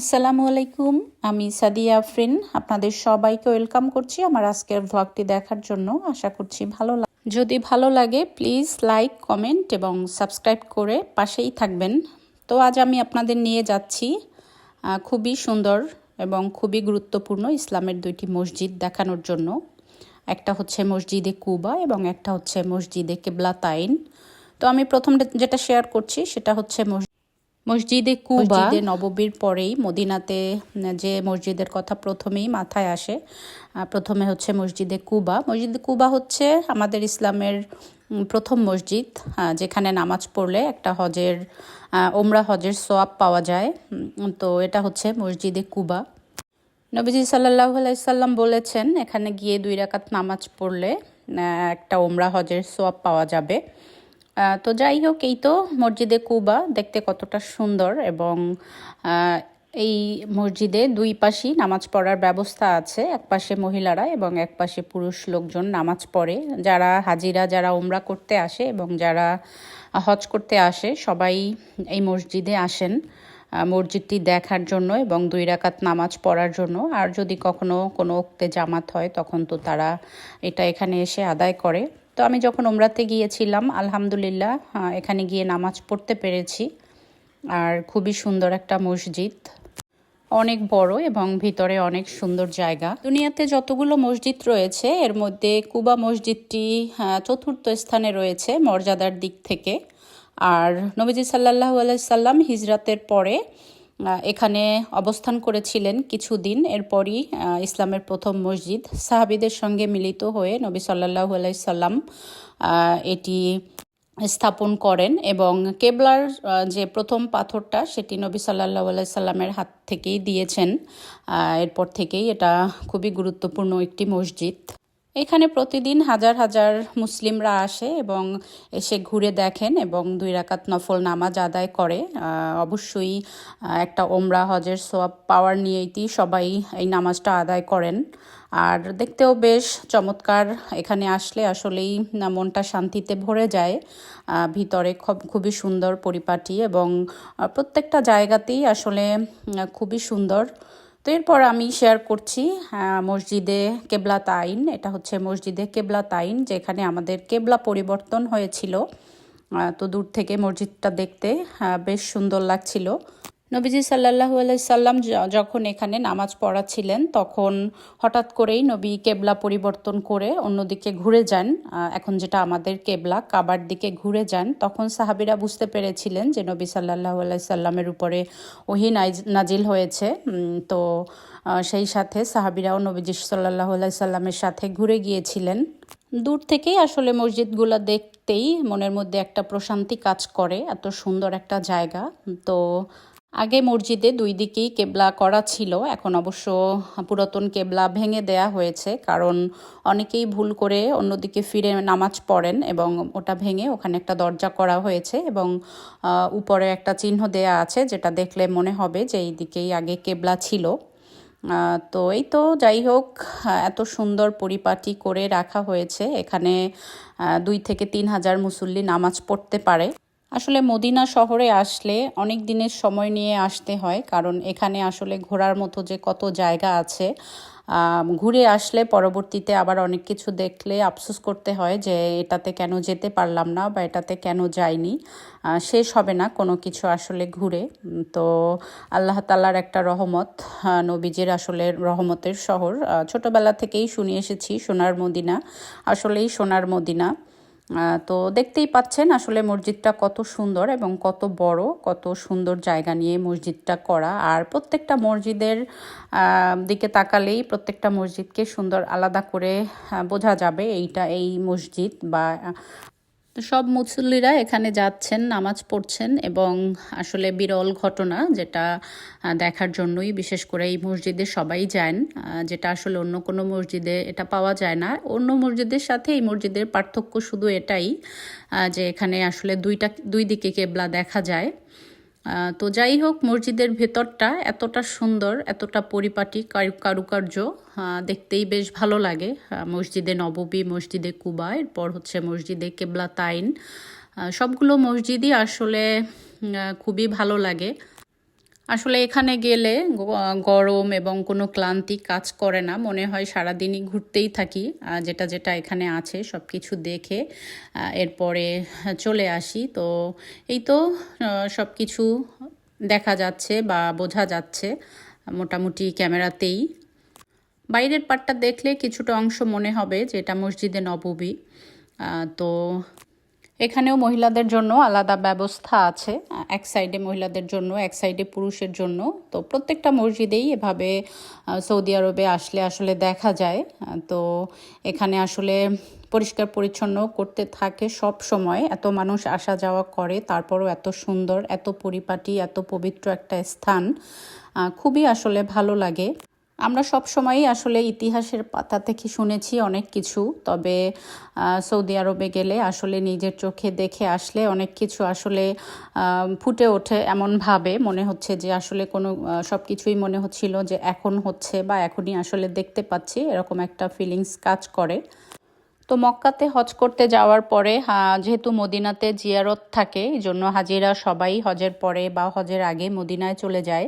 আসসালামু আলাইকুম, আমি সাদিয়া আফরিন। আপনাদের সবাইকে ওয়েলকাম করছি আমার আজকের ভ্লগটি দেখার জন্য। আশা করছি ভালো যদি ভালো লাগে প্লিজ লাইক কমেন্ট এবং সাবস্ক্রাইব করে পাশেই থাকবেন। তো আজ আমি আপনাদের নিয়ে যাচ্ছি খুবই সুন্দর এবং খুবই গুরুত্বপূর্ণ ইসলামের দুইটি মসজিদ দেখানোর জন্য। একটা হচ্ছে মসজিদে কুবা এবং একটা হচ্ছে মসজিদে কেবলাতাইন। তো আমি প্রথম যেটা শেয়ার করছি, সেটা হচ্ছে মসজিদ মসজিদে কুবা মসজিদে নববীর পরেই মদিনাতে যে মসজিদের কথা প্রথমেই মাথায় আসে প্রথমে হচ্ছে মসজিদে কুবা। মসজিদে কুবা হচ্ছে আমাদের ইসলামের প্রথম মসজিদ যেখানে নামাজ পড়লে একটা হজের ওমরা হজের সোয়াব পাওয়া যায়। তো এটা হচ্ছে মসজিদে কুবা। নবীজি সাল্লাহ সাল্লাম বলেছেন এখানে গিয়ে দুই রাকাত নামাজ পড়লে একটা ওমরা হজের সোয়াব পাওয়া যাবে। তো যাই হোক, এই তো মসজিদে কুবা দেখতে কতটা সুন্দর এবং এই মসজিদে দুই পাশেই নামাজ পড়ার ব্যবস্থা আছে, এক পাশে মহিলারা এবং এক পাশে পুরুষ লোকজন নামাজ পড়ে। যারা হাজিরা, যারা ওমরা করতে আসে এবং যারা হজ করতে আসে, সবাই এই মসজিদে আসেন মসজিদটি দেখার জন্য এবং দুই রাকাত নামাজ পড়ার জন্য। আর যদি কখনো কোনো ওক্তে জামাত হয়, তখন তো তারা এটা এখানে এসে আদায় করে। তো আমি যখন ওমরাতে গিয়েছিলাম, আলহামদুলিল্লাহ এখানে গিয়ে নামাজ পড়তে পেরেছি। আর খুবই সুন্দর একটা মসজিদ। অনেক বড় এবং ভিতরে অনেক সুন্দর জায়গা। দুনিয়াতে যতগুলো মসজিদ রয়েছে, এর মধ্যে কুবা মসজিদটি চতুর্থ স্থানে রয়েছে মর্যাদার দিক থেকে। আর নবীজি সাল্লাহ সাল্লাম হিজরাতের পরে এখানে অবস্থান করেছিলেন কিছুদিন। এরপরই ইসলামের প্রথম মসজিদ সাহাবিদের সঙ্গে মিলিত হয়ে নবী সাল্লাহ সাল্লাম এটি স্থাপন করেন এবং কেবলার যে প্রথম পাথরটা সেটি নবী সাল্লাহ সাল্লামের হাত থেকেই দিয়েছেন। এরপর থেকেই এটা খুবই গুরুত্বপূর্ণ একটি মসজিদ। এখানে প্রতিদিন হাজার হাজার মুসলিমরা আসে এবং এসে ঘুরে দেখেন এবং দুই রাকাত নফল নামাজ আদায় করে। অবশ্যই একটা ওমরা, হজের সোয়াব পাওয়ার নিয়েই সবাই এই নামাজটা আদায় করেন। আর দেখতেও বেশ চমৎকার এখানে আসলে আসলেই মনটা শান্তিতে ভরে যায়। ভিতরে খুব, খুবই সুন্দর পরিপাটি এবং প্রত্যেকটা জায়গাতেই আসলে খুবই সুন্দর। তো এরপর আমি শেয়ার করছি মসজিদে কেবলা তাইন। এটা হচ্ছে মসজিদে কেবলা তাইন, যেখানে আমাদের কেবলা পরিবর্তন হয়েছিল। তো দূর থেকে মসজিদটা দেখতে বেশ সুন্দর লাগছিল। নবীজি সাল্লাহু সাল্লাম যখন এখানে নামাজ পড়াচ্ছিলেন, তখন হঠাৎ করেই নবী কেবলা পরিবর্তন করে অন্যদিকে ঘুরে যান। এখন যেটা আমাদের কেবলা, কাবার দিকে ঘুরে যান। তখন সাহাবিরা বুঝতে পেরেছিলেন যে নবী সাল্লাহু সাল্লামের উপরে ওহি নাজিল হয়েছে। তো সেই সাথে সাহাবিরাও নবীজি সাল্লাহ সাল্লামের সাথে ঘুরে গিয়েছিলেন। দূর থেকেই আসলে মসজিদগুলো দেখতেই মনের মধ্যে একটা প্রশান্তি কাজ করে, এত সুন্দর একটা জায়গা। তো আগে মসজিদে দুই দিকেই কেবলা করা ছিল, এখন অবশ্য পুরাতন কেবলা ভেঙে দেয়া হয়েছে, কারণ অনেকেই ভুল করে অন্যদিকে ফিরে নামাজ পড়েন এবং ওটা ভেঙে ওখানে একটা দরজা করা হয়েছে এবং উপরে একটা চিহ্ন দেয়া আছে যেটা দেখলে মনে হবে যে এই দিকেই আগে কেবলা ছিল। তো এই তো যাই হোক, এত সুন্দর পরিপাটি করে রাখা হয়েছে, এখানে দুই থেকে তিন হাজার মুসল্লি নামাজ পড়তে পারে। আসলে মদিনা শহরে আসলে অনেক দিনের সময় নিয়ে আসতে হয়, কারণ এখানে আসলে ঘোরার মতো যে কত জায়গা আছে ঘুরে আসলে পরবর্তীতে আবার অনেক কিছু দেখলে আফসোস করতে হয় যে এটাতে কেন যেতে পারলাম না বা এটাতে কেন যাইনি। শেষ হবে না কোনো কিছু আসলে ঘুরে। তো আল্লাহ তাল্লার একটা রহমত নবীজির আসলে রহমতের শহর। ছোটবেলা থেকেই শুনে এসেছি সোনার মদিনা। আসলেই সোনার মদিনা। তো দেখতেই পাচ্ছেন আসলে মসজিদটা কত সুন্দর এবং কত বড়, কত সুন্দর জায়গা নিয়ে মসজিদটা করা। আর প্রত্যেকটা মসজিদের দিকে তাকালেই প্রত্যেকটা মসজিদকে সুন্দর আলাদা করে বোঝা যাবে এইটা এই মসজিদ বা তো সব মুসল্লিরা এখানে যাচ্ছেন, নামাজ পড়ছেন এবং আসলে বিরল ঘটনা যেটা দেখার জন্যই বিশেষ করে এই মসজিদে সবাই যান যেটা আসলে অন্য কোনো মসজিদে এটা পাওয়া যায় না। অন্য মসজিদের সাথে এই মসজিদের পার্থক্য শুধু এটাই যে এখানে আসলে দুইটা, দুই দিকে কেবলা দেখা যায়। তো যাই হোক, মসজিদের ভেতরটা এতটা সুন্দর, এতটা পরিপাটি কারুকার্য দেখতেই বেশ ভালো লাগে। মসজিদে নববী, মসজিদে কুবা, এরপর হচ্ছে মসজিদে কেবলা তাইন সবগুলো মসজিদই আসলে খুবই ভালো লাগে। আসলে এখানে গেলে গরম এবং কোনো ক্লান্তি কাজ করে না। মনে হয় সারাদিনই ঘুরতেই থাকি। যেটা যেটা এখানে আছে সব কিছু দেখে এরপরে চলে আসি। তো এই তো সব কিছু দেখা যাচ্ছে বা বোঝা যাচ্ছে মোটামুটি ক্যামেরাতেই। বাইরের পাটটা দেখলে কিছুটা অংশ মনে হবে যে এটা মসজিদে নববী তো এখানেও মহিলাদের জন্য আলাদা ব্যবস্থা আছে, এক সাইডে মহিলাদের জন্য, এক সাইডে পুরুষের জন্য। তো প্রত্যেকটা মসজিদেই এভাবে সৌদি আরবে আসলে আসলে দেখা যায়। তো এখানে আসলে পরিষ্কার পরিচ্ছন্ন করতে থাকে সব সময়। এত মানুষ আসা যাওয়া করে, তারপরও এত সুন্দর, এত পরিপাটি, এত পবিত্র একটা স্থান। খুবই আসলে ভালো লাগে। আমরা সব সময়ই আসলে ইতিহাসের পাতা থেকে শুনেছি অনেক কিছু, তবে সৌদি আরবে গেলে আসলে নিজের চোখে দেখে আসলে অনেক কিছু আসলে ফুটে ওঠে এমনভাবে মনে হচ্ছে যে আসলে কোনো সব কিছুই মনে হচ্ছিল যে এখন হচ্ছে বা এখনই আসলে দেখতে পাচ্ছি, এরকম একটা ফিলিংস কাজ করে। তো মক্কাতে হজ করতে যাওয়ার পরে যেহেতু মদিনাতে জিয়ারত থাকে এই জন্য হাজিরা সবাই হজের পরে বা হজের আগে মদিনায় চলে যায়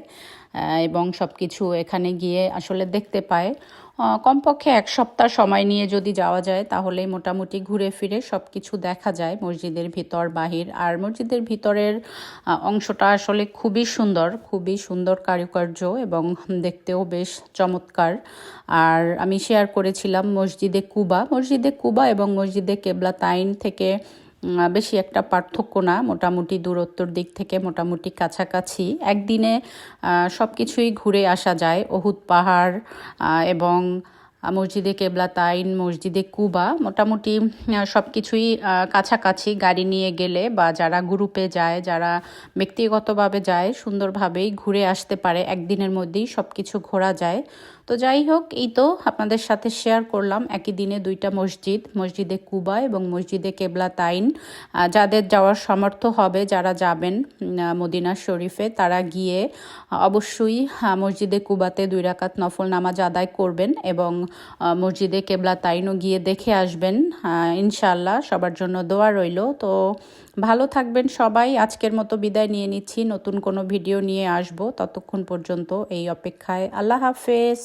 এবং সব কিছু এখানে গিয়ে আসলে দেখতে পায়। কমপক্ষে এক সপ্তাহ সময় নিয়ে যদি যাওয়া যায়, তাহলে মোটামুটি ঘুরে ফিরে সব কিছু দেখা যায় মসজিদের ভিতর, বাহির। আর মসজিদের ভিতরের অংশটা আসলে খুবই সুন্দর খুবই সুন্দর কারুকার্য এবং দেখতেও বেশ চমৎকার। আর আমি শেয়ার করেছিলাম মসজিদে কুবা। মসজিদে কুবা এবং মসজিদে কেবলা তাইন থেকে বেশি একটা পার্থক্য না, মোটামুটি দূরত্বর দিক থেকে মোটামুটি কাছাকাছি। একদিনে সব কিছুই ঘুরে আসা যায়। অহুদ পাহাড় এবং মসজিদে কেবলা তাইন, মসজিদে কুবা, মোটামুটি সব কিছুই কাছাকাছি। গাড়ি নিয়ে গেলে বা যারা গ্রুপে যায়, যারা ব্যক্তিগতভাবে যায়, সুন্দরভাবেই ঘুরে আসতে পারে। একদিনের মধ্যেই সব কিছু ঘোরা যায়। তো যাই হোক, এই তো আপনাদের সাথে শেয়ার করলাম। একই দিনে দুইটা মসজিদ, মসজিদে কুবা এবং মসজিদে কেবলা তাইন। যাদের যাওয়ার সামর্থ্য হবে, যারা যাবেন মদিনা শরীফে, তারা গিয়ে অবশ্যই মসজিদে কুবাতে দুই রাকাত নফল নামাজ আদায় করবেন এবং মসজিদে কেবলা তাইনও গিয়ে দেখে আসবেন। ইনশাল্লাহ সবার জন্য দোয়া রইল। তো ভালো থাকবেন সবাই। আজকের মতো বিদায় নিয়ে নিচ্ছি। নতুন কোনো ভিডিও নিয়ে আসব। ততক্ষণ পর্যন্ত এই অপেক্ষায়। আল্লাহ হাফেজ।